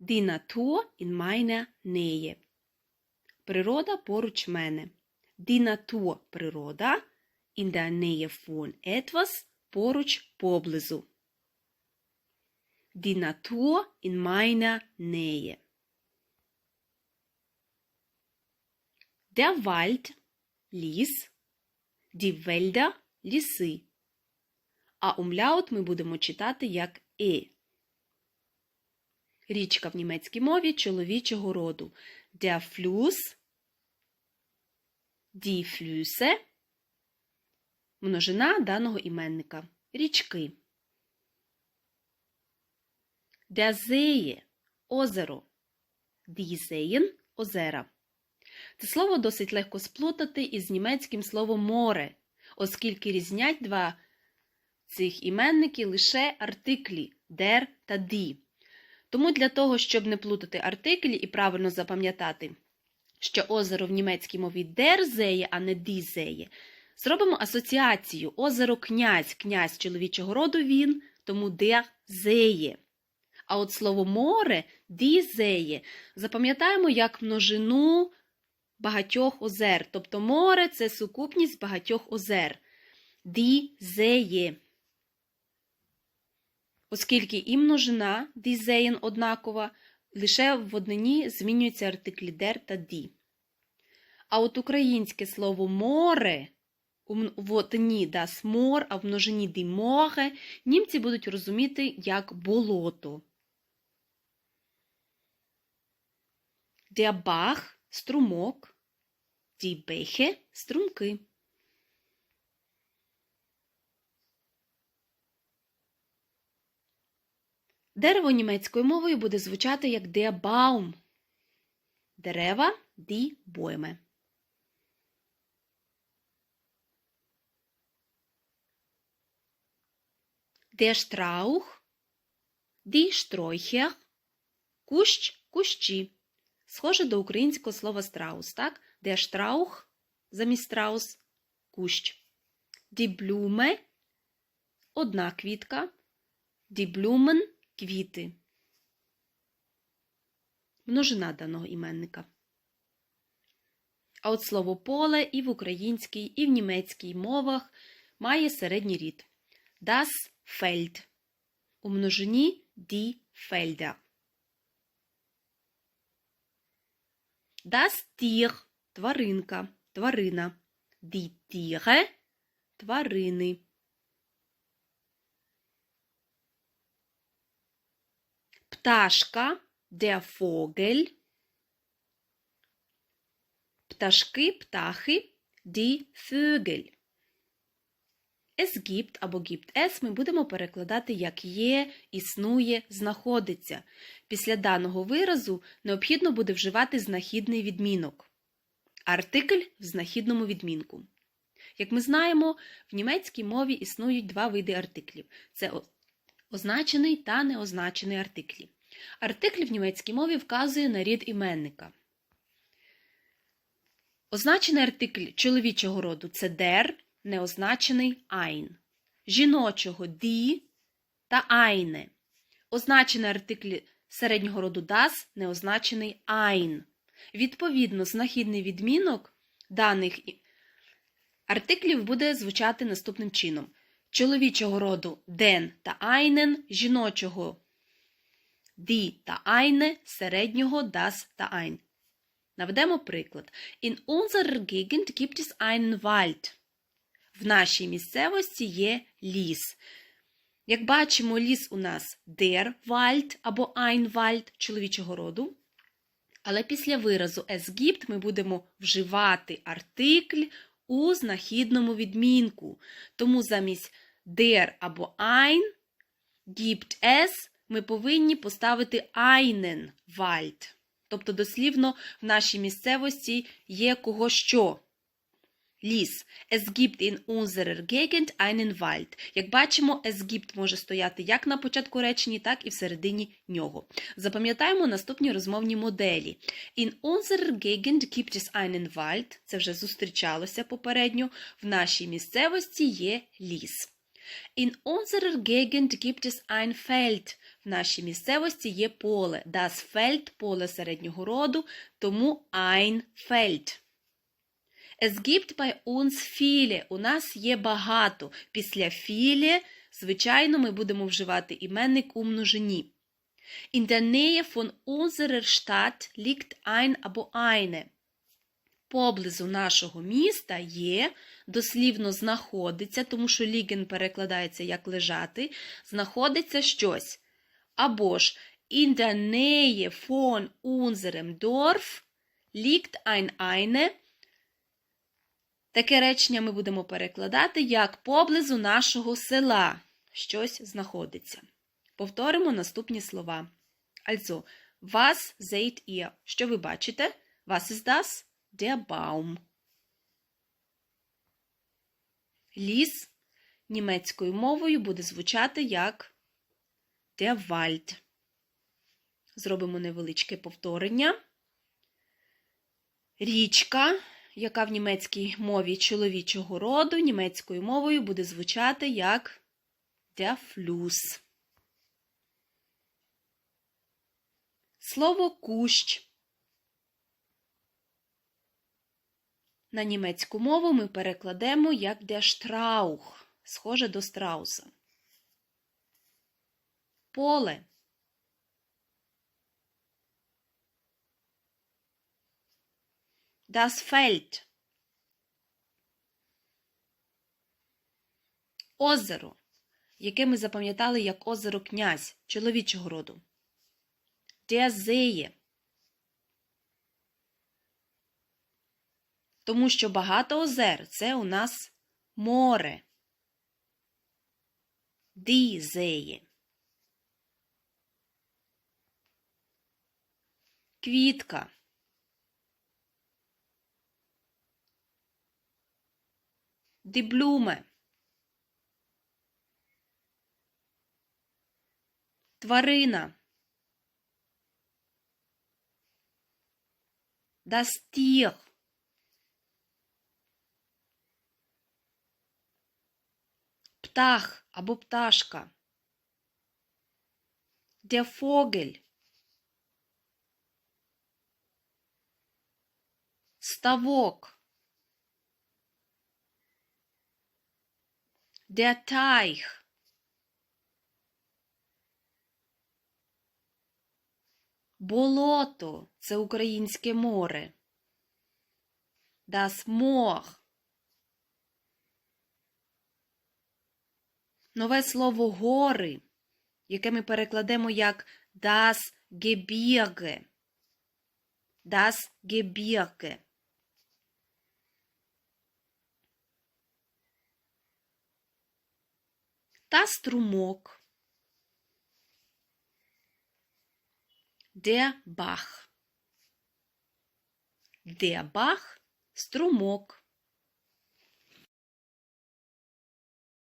Die Natur in meiner Nähe. Природа поруч мене. Die Natur – природа. In der Nähe von etwas – поруч поблизу. Die Natur in Nähe. Der Wald – ліс. Die Wälder – ліси. А умляут ми будемо читати як е. Річка в німецькій мові чоловічого роду. Der Fluss, die Flüsse, множина даного іменника. Річки. Der See – озеро. Die Seen – озера. Це слово досить легко сплутати із німецьким словом море, оскільки різнять два цих іменники лише артиклі der та die. Тому для того, щоб не плутати артиклі і правильно запам'ятати, що озеро в німецькій мові Zee, а не Zee, зробимо асоціацію озеро князь, князь чоловічого роду він, тому Zee. А от слово море Zee запам'ятаємо як множину багатьох озер. Тобто море це сукупність багатьох озер. Zee. Оскільки і множина дізеєн однакова, лише в однині змінюються артиклі der та die. А от українське слово море в однині das Moor, а в множині die Moore німці будуть розуміти як болото. Der струмок, Bäche – струмки. Дерево німецькою мовою буде звучати як der Baum. Дерева die Bäume. Der Strauch, die Sträucher, кущ, кущі. Схоже до українського слова страус, так? Der Strauch замість страус – кущ. Die Blume – одна квітка. Die Blumen – квіти. Множина даного іменника. А от слово поле і в українській, і в німецькій мовах має середній рід. Das Feld. У множині die Felder. Das Tier – тваринка, тварина. Die Tiere – тварини. Пташка – der Vogel. Пташки, птахи – die Vögel. Es gibt або gibt es ми будемо перекладати як є, існує, знаходиться. Після даного виразу необхідно буде вживати знахідний відмінок. Артикль в знахідному відмінку. Як ми знаємо, в німецькій мові існують два види артиклів: це означений та неозначений артиклі. Артикль в німецькій мові вказує на рід іменника. Означений артикль чоловічого роду це der, неозначений ein. Жіночого die та eine. Означений артикль середнього роду das, неозначений ein. Відповідно, знахідний відмінок даних артиклів буде звучати наступним чином: чоловічого роду den та einen, жіночого die та eine, середнього das та ein. Наведемо приклад. In unserer Gegend gibt es einen Wald. В нашій місцевості є ліс. Як бачимо, ліс у нас der Wald або ein Wald чоловічого роду. Але після виразу es gibt ми будемо вживати артикль у знахідному відмінку. Тому замість der або ein gibt es ми повинні поставити einen Wald. Тобто, дослівно, в нашій місцевості є кого що. Ліс. Es gibt in unserer Gegend einen Wald. Як бачимо, es gibt може стояти як на початку речення, так і всередині нього. Запам'ятаємо наступні розмовні моделі. In unserer Gegend gibt es einen Wald. Це вже зустрічалося попередньо. В нашій місцевості є ліс. In unserer Gegend gibt es ein Feld. В нашій місцевості є поле. Das Feld – поле середнього роду, тому ein Feld. Es gibt bei uns viele. У нас є багато. Після viele, звичайно, ми будемо вживати іменник у множині. In der Nähe von unserer Stadt liegt ein або eine. Поблизу нашого міста є, дослівно знаходиться, тому що ліген перекладається як лежати, знаходиться щось. Або ж in der Nähe von unserem Dorf liegt ein eine. Таке речення ми будемо перекладати як поблизу нашого села щось знаходиться. Повторимо наступні слова. Also, was seht ihr? Що ви бачите? Was ist das? Der Baum. Ліс німецькою мовою буде звучати як der Wald. Зробимо невеличке повторення. Річка, яка в німецькій мові чоловічого роду, німецькою мовою буде звучати як Fluss. Слово кущ. На німецьку мову ми перекладемо як der Strauch, схоже до страуса. Поле. Das Feld. Озеро, яке ми запам'ятали як озеро князь чоловічого роду. Der. Тому що багато озер це у нас море. See. Квітка. Die Blume. Тварина. Das Tier. Птах або пташка. Der Vogel. Ставок. Der Teich. Болото це українське море. Das Moor. Нове слово гори, яке ми перекладемо як das Gebirge. Das Gebirge. Та струмок. Der Bach. Der Bach – струмок.